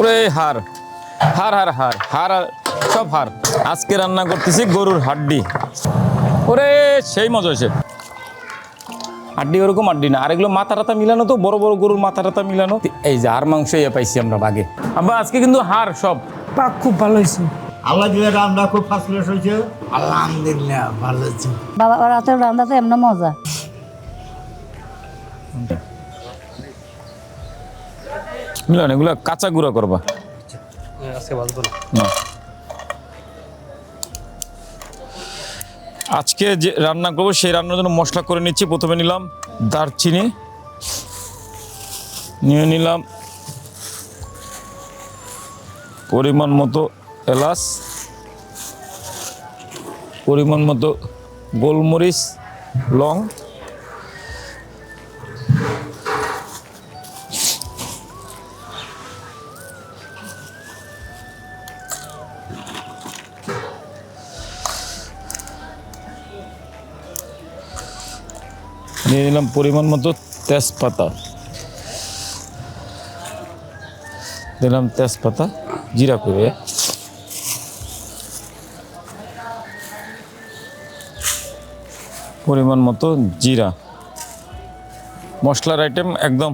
ওরে হার। হার হার হার হার আর সব হার। আজকে রান্না করতেছি গরুর হাড্ডি। ওরে সেই মজা হয়েছে। হাড্ডি ওরকম হাড্ডি না। আর এগুলো মাথা টাথা মিলানো তো বড় বড় গরুর মাথা টাথা মিলানো। এই যে হাড় মাংস ইয়ে পাইছি আমরা বাগে। আবার আজকে কিন্তু হাড় সব। পাক খুব ভালো হয়েছে। আল্লাহ দিলে রান্না খুব ফার্স্ট ক্লাস হয়েছে। আলহামদুলিল্লাহ ভালো হয়েছে। বাবা রাতের রান্না তো এমন মজা। মিলান এগুলো কাঁচা গুঁড়া করবা। না। আজকে যে রান্না করব সেই রান্নার জন্য মশলা করে নিচ্ছি। প্রথমে নিলাম দারচিনি নিয়ে নিলাম পরিমাণ মতো এলাচ পরিমাণ মতো গোলমরিচ লং নিয়ে নিলাম পরিমাণ মতো তেজপাতা। দিলাম তেজপাতা, জিরা করে। পরিমাণ মতো জিরা। মশলার আইটেম একদম,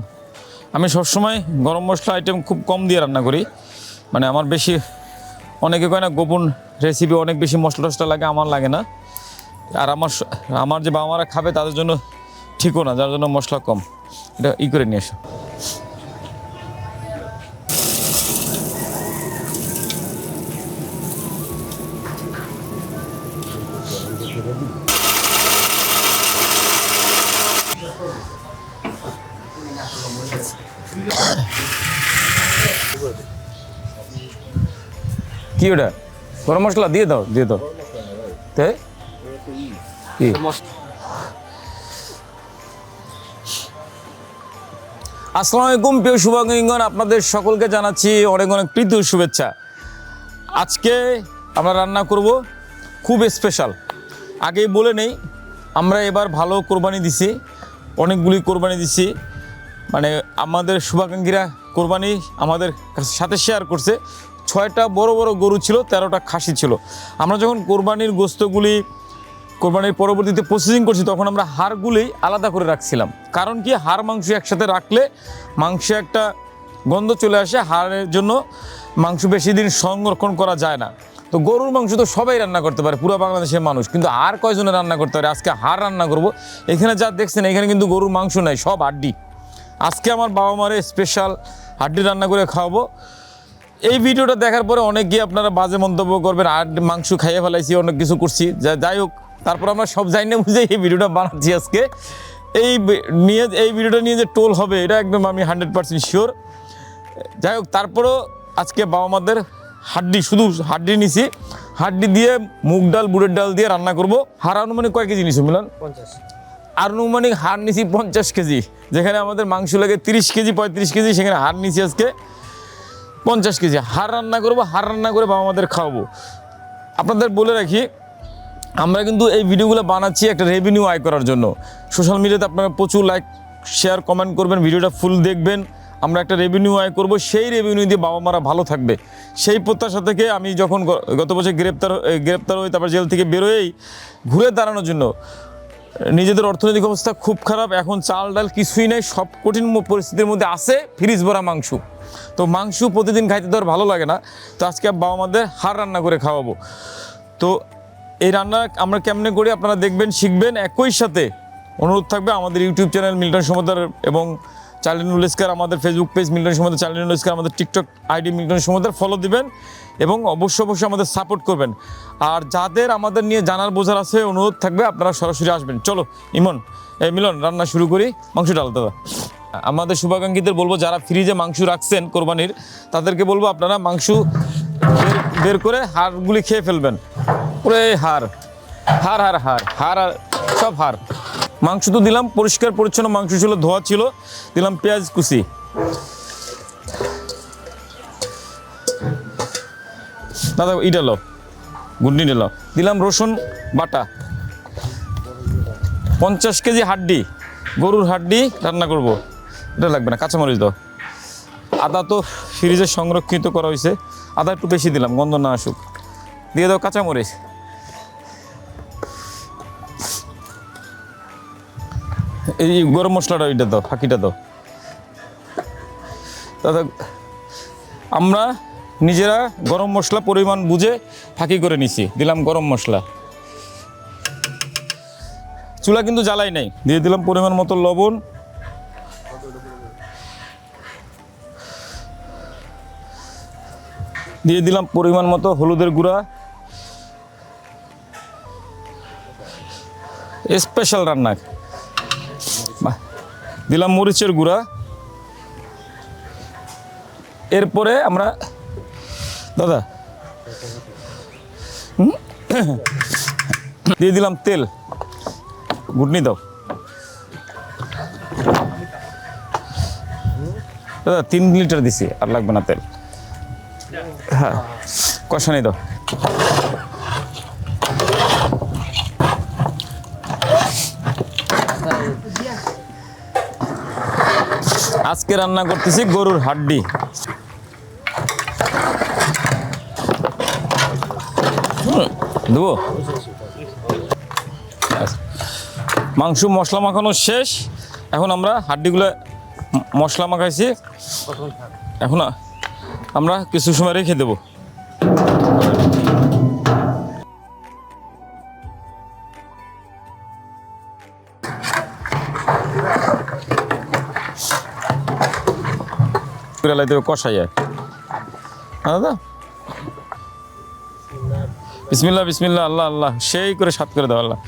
আমি সবসময় গরম মশলা আইটেম খুব কম দিয়ে রান্না করি। মানে আমার বেশি, অনেকে কয় না গোপন রেসিপি অনেক বেশি মশলা টশলা লাগে, আমার লাগে না। আর আমার আমার যে বাবা মারা খাবে তাদের জন্য ঠিকও না যার জন্য মশলা কম। এটা ই করে নিয়ে এসো। কি ওটা? গরম মশলা? দিয়ে দাও দিয়ে দাও। তাই কি আসসালামু আলাইকুম, প্রিয় শুভাগণ আপনাদের সকলকে জানাচ্ছি অনেক অনেক প্রীতি শুভেচ্ছা। আজকে আমরা রান্না করব খুব স্পেশাল আগেই বলে নেই, আমরা এবার ভালো কোরবানি দিছি, অনেকগুলি কোরবানি দিছি। মানে আমাদের শুভাকাঙ্ক্ষীরা কোরবানি আমাদের সাথে শেয়ার করছে। ছয়টা বড় বড় গরু ছিল, তেরোটা খাসি ছিল। আমরা যখন কোরবানির গোস্তগুলি কোরবানির পরবর্তীতে প্রসেসিং করছি, তখন আমরা হাড়গুলি আলাদা করে রাখছিলাম। কারণ কি? হাড়, মাংস একসাথে রাখলে মাংসে একটা গন্ধ চলে আসে, হাড়ের জন্য মাংস বেশি দিন সংরক্ষণ করা যায় না। তো গরুর মাংস তো সবাই রান্না করতে পারে, পুরো বাংলাদেশের মানুষ। কিন্তু আর কয়জনে রান্না করতে পারে? আজকে হাড় রান্না করব। এখানে যা দেখছেন, এখানে কিন্তু গরুর মাংস নাই, সব হাড্ডি। আজকে আমার বাবা মারে স্পেশাল হাড্ডি রান্না করে খাওয়াবো। এই ভিডিওটা দেখার পরে অনেক গিয়ে আপনারা বাজে মন্তব্য করবেন, আর মাংস খাইয়ে ফেলাইছি, অনেক কিছু করছি। যাই হোক তারপর আমরা সব জানি না বুঝে এই ভিডিওটা বানাচ্ছি আজকে। এই নিয়ে এই ভিডিওটা নিয়ে যে টোল হবে এটা একদম আমি হান্ড্রেড পার্সেন্ট শিওর। যাই হোক তারপরও আজকে বাবা মাদের হাড্ডি শুধু হাড্ডি নিছি। হাড্ডি দিয়ে মুগ ডাল বুড়ের ডাল দিয়ে রান্না করব। হার আনুমানিক কয় কেজি নিছো মিলন? আনুমানিক হার নিছি পঞ্চাশ কেজি। যেখানে আমাদের মাংস লাগে তিরিশ কেজি পঁয়ত্রিশ কেজি সেখানে হার নিছি আজকে পঞ্চাশ কেজি। হার রান্না করব হার রান্না করে বাবা মাদের খাওয়াবো। আপনাদের বলে রাখি আমরা কিন্তু এই ভিডিওগুলো বানাচ্ছি একটা রেভিনিউ আয় করার জন্য। সোশ্যাল মিডিয়াতে আপনারা প্রচুর লাইক শেয়ার কমেন্ট করবেন, ভিডিওটা ফুল দেখবেন। আমরা একটা রেভিনিউ আয় করব, সেই রেভিনিউ দিয়ে বাবা মারা ভালো থাকবে। সেই প্রত্যাশা থেকে আমি যখন গত বছর গ্রেপ্তার গ্রেপ্তার হই তারপর জেল থেকে বেরোয়েই ঘুরে দাঁড়ানোর জন্য, নিজেদের অর্থনৈতিক অবস্থা খুব খারাপ, এখন চাল ডাল কিছুই নেই, সব কঠিন পরিস্থিতির মধ্যে আছে, ফ্রিজ ভরা মাংস। তো মাংস প্রতিদিন খাইতে তো আর ভালো লাগে না। তো আজকে বাবা মাদের হার রান্না করে খাওয়াবো। তো এই রান্না আমরা কেমনে করি আপনারা দেখবেন, শিখবেন একই সাথে। অনুরোধ থাকবে আমাদের ইউটিউব চ্যানেল মিল্টন সমুদ্র এবং চালিন উলেস্কার আমাদের ফেসবুক পেজ মিল্টন সমুদ্র চালিন উলেস্কার আমাদের TikTok ID Milton Samudra follow দিবেন এবং অবশ্যই অবশ্যই আমাদের সাপোর্ট করবেন। আর যাদের আমাদের নিয়ে জানার বোঝার আছে, অনুরোধ থাকবে, আপনারা সরাসরি আসবেন। চলো, ইমন, এই মিলন, রান্না শুরু করি। মাংস ডাল, দাদা। আমাদের শুভাকাঙ্ক্ষীদের বলব, যারা ফ্রিজে মাংস রাখছেন কোরবানির, তাদেরকে বলব আপনারা মাংস বের করে হাড়গুলি খেয়ে ফেলবেন। ওরে হাড় হাড় হাড় হাড় হাড় আর সব হাড় মাংস তো দিলাম, পরিষ্কার, পরিচ্ছন্ন মাংস ছিল, ধোয়া ছিল, দিলাম পেঁয়াজ কুচি। দাদা ইটা লো গুন্ডি নিল দিলাম রসুন বাটা, পঞ্চাশ কেজি হাড্ডি, গরুর হাড্ডি রান্না করব। এটা লাগবে না, কাঁচামরিচ দাও। আদা তো ফ্রিজে সংরক্ষিত করা হয়েছে, আদা একটু বেশি দিলাম, গন্ধ না আসুক। দিয়ে দাও কাঁচামরিচ। এই গরম মশলাটা ওইটা দাও, ফাঁকিটা দাও। দাদা, আমরা নিজেরা গরম মশলা পরিমাণ বুঝে ফাঁকি করে নিছি, দিলাম গরম মশলা। চুলা কিন্তু জ্বালাই নাই, দিয়ে দিলাম পরিমাণ মতো লবণ। দিয়ে দিলাম পরিমাণ মতো হলুদের গুঁড়া। স্পেশাল রান্না। দিলাম মরিচের গুঁড়া। এরপরে আমরা, দাদা দিয়ে দিলাম তেল। গুটনি দাও। দাদা, তিন লিটার দিছি, আর লাগবে না তেল। হ্যাঁ কষানি দাও। আজকে রান্না করতেছি গরুর হাড্ডি। দেবো। মাংস, মশলা মাখানো শেষ। এখন আমরা হাড্ডিগুলো মশলা মাখাইছি। এখন আমরা কিছু সময় রেখে দেবো। কষাইয়া। হ্যাঁ দাদা? বিসমিল্লা বিসমিল্লা আল্লাহ আল্লাহ। সেই করে সাত করে দাও আল্লাহ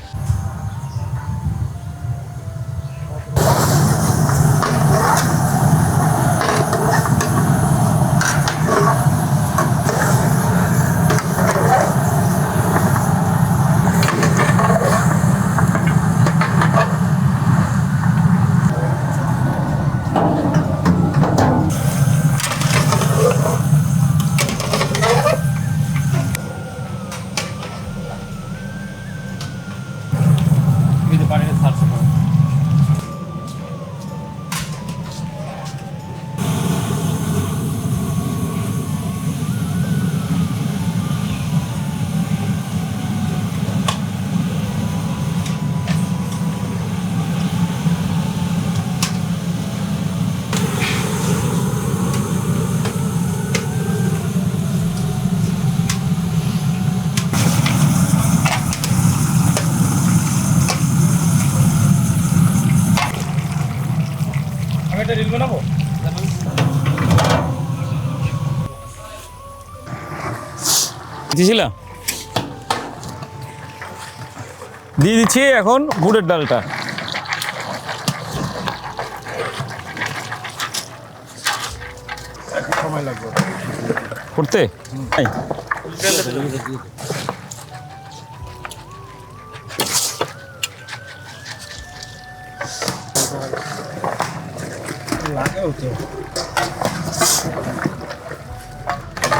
আমি একটা রিল বানাবো দিছিলাম দিয়ে দিচ্ছি এখন বুটের ডালটা। করতে? এই।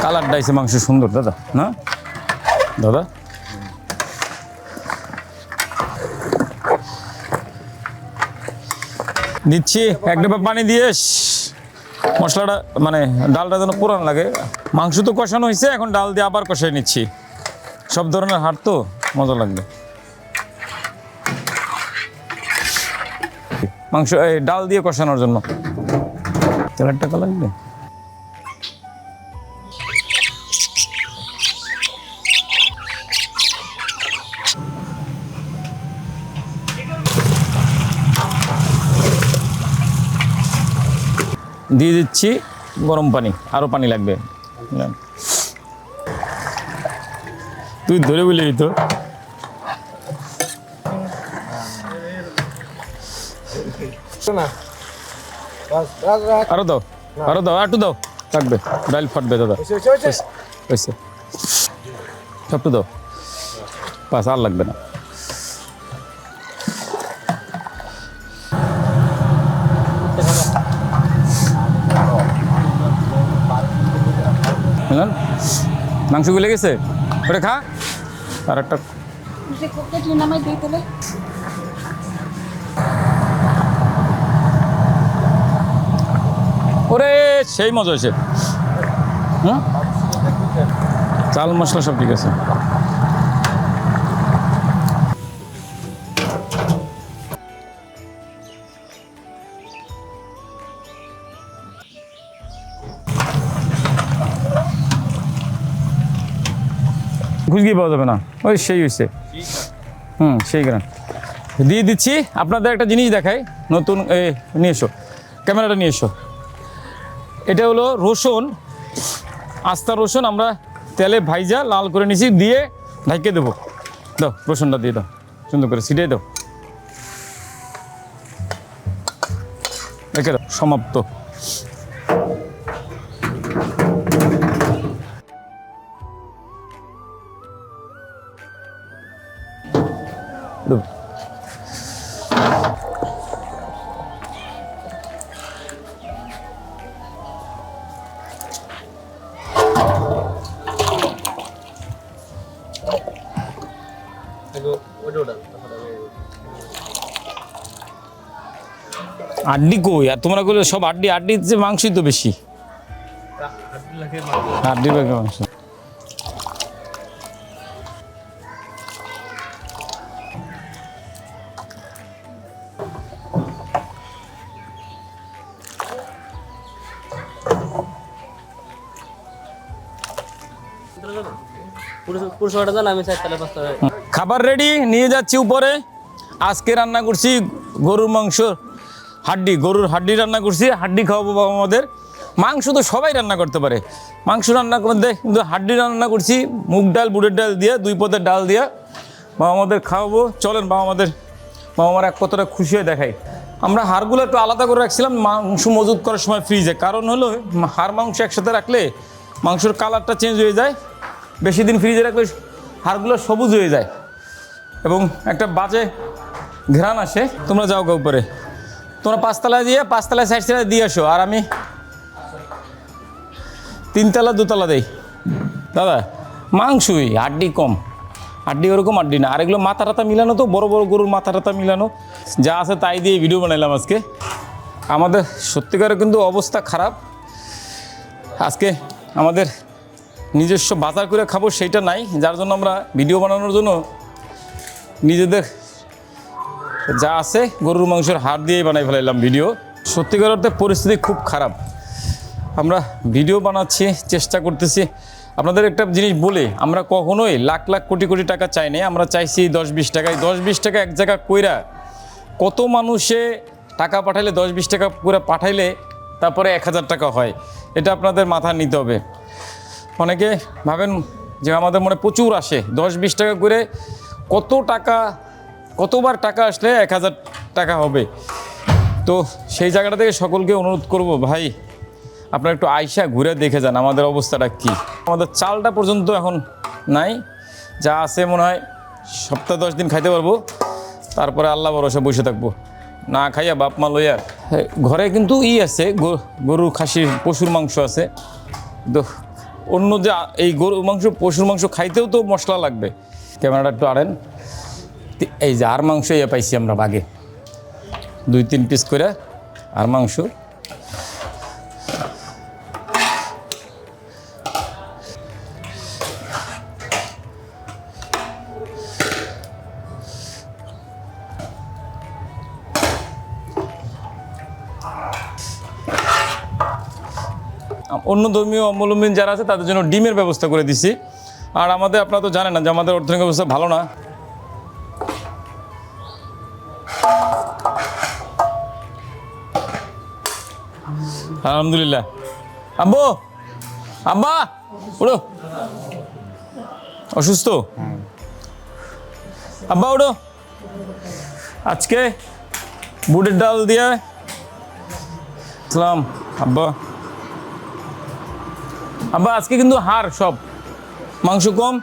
কালারটা এসে মাংস সুন্দর দাদা না? দাদা দিচ্ছি, এক ডাবা পানি দিয়ে মশলাটা মানে ডালটা যেন পুরান লাগে। মাংস তো কষানো হয়েছে এখন ডাল দিয়ে আবার কষাই নিচ্ছি। সব ধরনের হাট তো, মজা লাগবে। মাংস, এই ডাল দিয়ে কষানোর জন্য। তেলের টাকা লাগবে। দিয়ে দিচ্ছি গরম পানি আরও পানি লাগবে। তুই ধরে বলে তো আরও দাও আরও দাও একটু দাও থাকবে ডাইল ফাটবে দাদা। একটু দাও পাস আর লাগবে না। মাংস গুলে গেছে? ওটা খা। আর একটা। ওরে, সেই মজা হয়েছে। হুম? চাল মশলা সব ঠিক আছে। ঘুষগি পাওয়া যাবে না। ওই সেই হয়েছে হুম, সেই গ্রান। দিয়ে দিচ্ছি, আপনাদের একটা জিনিস দেখাই, নতুন, এ, নিয়ে এসো। ক্যামেরাটা নিয়ে এসো। এটা হলো রসুন, আস্তা রসুন আমরা তেলে ভাইজা, লাল করে নিছি দিয়ে ঢাকিয়ে দেবো। দাও, রসুনটা দিয়ে দাও, সুন্দর করে ছিটিয়ে দাও। দেখে দাও, সমাপ্ত। আড্ডি কই? আর তোমরা বলে সব আড্ডি, আড্ডির যে মাংসই তো বেশি। আড্ডি লাগে মাংস। খাবার রেডি নিয়ে যাচ্ছি উপরে। আজকে রান্না করছি গরুর মাংস হাড্ডি, গরুর হাড্ডি রান্না করছি, হাড্ডি খাওয়াবো বাবা আমাদের। মাংস তো সবাই রান্না করতে পারে। মাংস রান্না করতে কিন্তু হাড্ডি রান্না করছি, মুগ ডাল বুড়ের ডাল দিয়ে, দুই পদের ডাল দিয়ে। বাবা আমাদের খাওয়াবো। চলেন বাবা আমাদের বাবা এক কতটা খুশি হয়ে দেখাই। আমরা হাড়গুলো একটু আলাদা করে রাখছিলাম, মাংস মজুত করার সময় ফ্রিজে কারণ হলো, হাড় মাংস একসাথে রাখলে মাংসের কালারটা চেঞ্জ হয়ে যায়। বেশি দিন ফ্রিজে রাখলে হাড়গুলো সবুজ হয়ে যায়। এবং একটা বাজে ঘ্রাণ আসে। তোমরা যাও গা উপরে। তোমরা পাঁচতলায় দিয়ে, পাঁচতলায় সাইড সাইডে দিয়ে আসো। আর আমি তিনতলা, দুতলা দেই। দাদা, মাংসই, হাড্ডি কম। হাড্ডি ওরকম, হাড্ডি না। আর এগুলো মাথা টাথা মিলানো তো, বড় বড় গরুর মাথা টাথা মিলানো। যা আছে তাই দিয়ে ভিডিও বানাইলাম আজকে। আমাদের সত্যিকারের কিন্তু অবস্থা খারাপ। আজকে আমাদের নিজস্ব বাজার করে খাব, সেইটা নাই। যার জন্য আমরা ভিডিও বানানোর জন্য নিজেদের যা আছে, গরুর মাংসের হাড় দিয়েই বানাই ফেলাইলাম ভিডিও। সত্যিকার অর্থে পরিস্থিতি খুব খারাপ। আমরা ভিডিও বানাচ্ছি, চেষ্টা করতেছি। আপনাদের একটা জিনিস বলে, আমরা কখনোই লাখ লাখ কোটি কোটি টাকা চাই নাই, আমরা চাইছি দশ বিশ টাকায়। দশ বিশ টাকা এক জায়গা কইরা কত মানুষে টাকা পাঠাইলে দশ বিশ টাকা করে পাঠাইলে তারপরে এক হাজার টাকা হয়, এটা আপনাদের মাথা নিতে হবে। অনেকে ভাবেন যে আমাদের মনে প্রচুর আসে, দশ বিশ টাকা করে কত টাকা কতবার টাকা আসলে এক হাজার টাকা হবে? তো সেই জায়গাটা থেকে সকলকে অনুরোধ করব, ভাই, আপনারা একটু আইসা ঘুরে দেখে যান আমাদের অবস্থাটা কি। আমাদের চালটা পর্যন্ত এখন নাই, যা আছে মনে হয় সপ্তাহ দশ দিন খাইতে পারব, তারপরে আল্লাহ ভরসা বসে থাকব। না খাইয়া বাপ মা লইয়া ঘরে কিন্তু ই আছে গরু খাসির পশুর মাংস আছে। তো অন্য যে এই গরু মাংস, পশুর মাংস খাইতেও তো মশলা লাগবে। ক্যামেরাটা একটু আনেন। তি- এই যে আর মাংস ইয়ে পাইছি আমরা বাগে। দুই, তিন পিস করে আর মাংস। অন্য ধর্মীয় অবলম্বন যারা আছে, তাদের জন্য ডিমের ব্যবস্থা করে দিছি। আর আমাদের, আপনারা তো জানেন না যে আমাদের অর্থনৈতিক ব্যবস্থা ভালো না। আলহামদুলিল্লাহ। অসুস্থ? আব্বা উড়ো আজকে বুটের ডাল দিয়ে ইসলাম আব্বা। আব্বা, আজকে কিন্তু হার সব। মাংস কম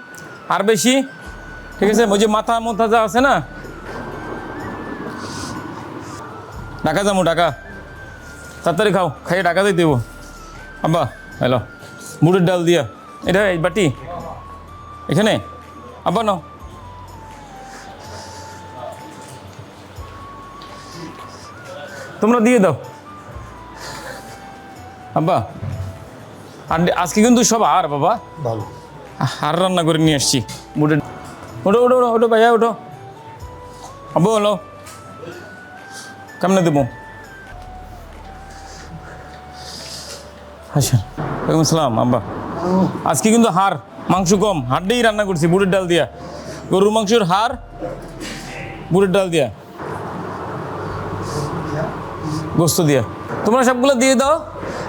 আর বেশি। ঠিক আছে, ওই যে মাথা মাথা যা আছে না? টাকা যাব টাকা তাড়াতাড়ি খাও খাইয়ে টাকা দিয়ে দেবো। আব্বা হ্যালো বুটের ডাল দিয়া। এটা এই বাটি। এখানে? আব্বা নাও। তোমরা দিয়ে দাও। আব্বা আর আজকে কিন্তু সব আর বাবা। ভালো। আর রান্না করে নিয়ে আসছি বুটের ওটো ওটো ওটো ওটো ভাইয়া ওটো আব্বু হলো কেমনে দেবো? আচ্ছা ওয়ালাইকুম আসসালাম, আব্বা। আজকে কিন্তু হাড়, মাংস কম। হাড়টাই রান্না করছি, বুটের ডাল দিয়া। গরুর মাংসের হাড়, বুটের ডাল দিয়া। গোস্ত দিয়া। তোমরা সবগুলো দিয়ে দাও।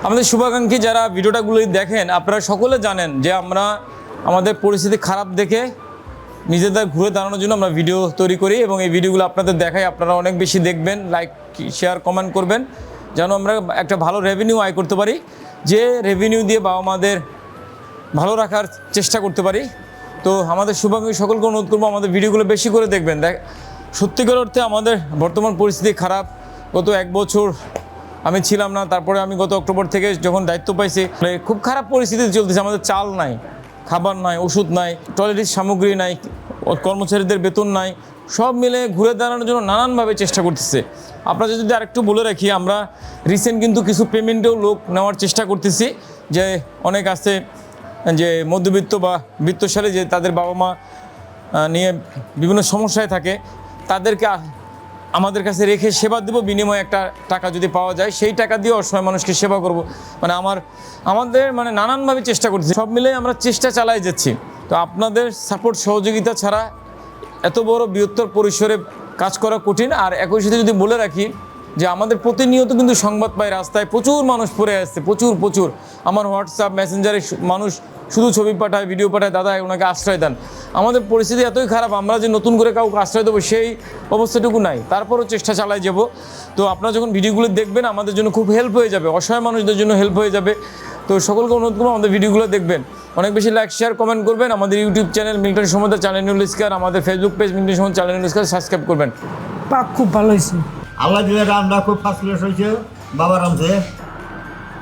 আমাদের শুভাকাঙ্ক্ষী যারা ভিডিওটাগুলো দেখেন, আপনারা সকলে জানেন যে আমরা আমাদের পরিস্থিতি খারাপ দেখে নিজেদের ঘুরে দাঁড়ানোর জন্য আমরা ভিডিও তৈরি করি এবং এই ভিডিওগুলো আপনাদের দেখাই। আপনারা অনেক বেশি দেখবেন লাইক শেয়ার কমেন্ট করবেন, যেন আমরা একটা ভালো রেভিনিউ আয় করতে পারি। যে রেভিনিউ দিয়ে বাবা মাদের ভালো রাখার চেষ্টা করতে পারি। তো আমাদের শুভাকাঙ্ক্ষী সকলকে অনুরোধ করব আমাদের ভিডিওগুলো বেশি করে দেখবেন। দেখ সত্যিকার অর্থে আমাদের বর্তমান পরিস্থিতি খারাপ। গত এক বছর আমি ছিলাম না, তারপরে আমি গত অক্টোবর থেকে যখন দায়িত্ব পাইছি মানে খুব খারাপ পরিস্থিতি চলতেছে, আমাদের চাল নাই, খাবার নাই, ওষুধ নাই টয়লেটের সামগ্রী নাই, কর্মচারীদের বেতন নাই, সব মিলে ঘুরে দাঁড়ানোর জন্য নানানভাবে চেষ্টা করতেছে। আপনারা যদি আরেকটু বলে রাখি, আমরা রিসেন্ট কিন্তু কিছু পেমেন্টেও লোক নেওয়ার চেষ্টা করতেছি যে অনেক আছে যে মধ্যবিত্ত বা বৃত্তশালী যে তাদের বাবা মা নিয়ে বিভিন্ন সমস্যায় থাকে, তাদেরকে আমাদের কাছে রেখে সেবা দেবো, বিনিময়ে একটা টাকা যদি পাওয়া যায়, সেই টাকা দিয়ে অসহায় মানুষকে সেবা করব। মানে আমার, আমাদের মানে নানানভাবে চেষ্টা করছি, সব মিলে আমরা চেষ্টা চালাই যাচ্ছি। তো আপনাদের সাপোর্ট সহযোগিতা ছাড়া এত বড় বৃহত্তর পরিসরে কাজ করা কঠিন। আর একই সাথে যদি বলে রাখি যে আমাদের প্রতিনিয়ত কিন্তু সংবাদ পাই রাস্তায় প্রচুর মানুষ পড়ে আসছে, প্রচুর প্রচুর। আমার হোয়াটসঅ্যাপ মেসেঞ্জারে মানুষ শুধু ছবি পাঠায় ভিডিও পাঠায়, দাদা ওনাকে আশ্রয় দেন। আমাদের পরিস্থিতি এতই খারাপ, আমরা যে নতুন করে কাউকে আশ্রয় দেবো সেই অবস্থাটুকু নাই। তারপরও চেষ্টা চালাই যাব। তো আপনারা যখন ভিডিওগুলো দেখবেন, আমাদের জন্য খুব হেল্প হয়ে যাবে। অসহায় মানুষদের জন্য হেল্প হয়ে যাবে। তো সকলকে অনুরোধ করব আমাদের ভিডিওগুলো দেখবেন। অনেক বেশি লাইক শেয়ার কমেন্ট করবেন। আমাদের YouTube channel Milton Samudra channel ইস্কার আমাদের Facebook page Milton Samudra channel ইস্কার subscribe করবেন। পাক খুব ভালো হয়েছে। আল্লাহ দিলে রান্না খুব ফার্স্ট ক্লাস হয়েছে। বাবা রামছে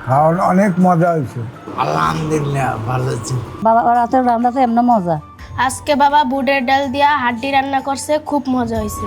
খাওয়ার অনেক মজা হয়েছে। আলহামদুলিল্লাহ ভালো হয়েছে বাবা রাতের রান্নাতে এমন মজা। আজকে বাবা বুটের ডাল দিয়া হাড্ডি রান্না করছে খুব মজা হয়েছে।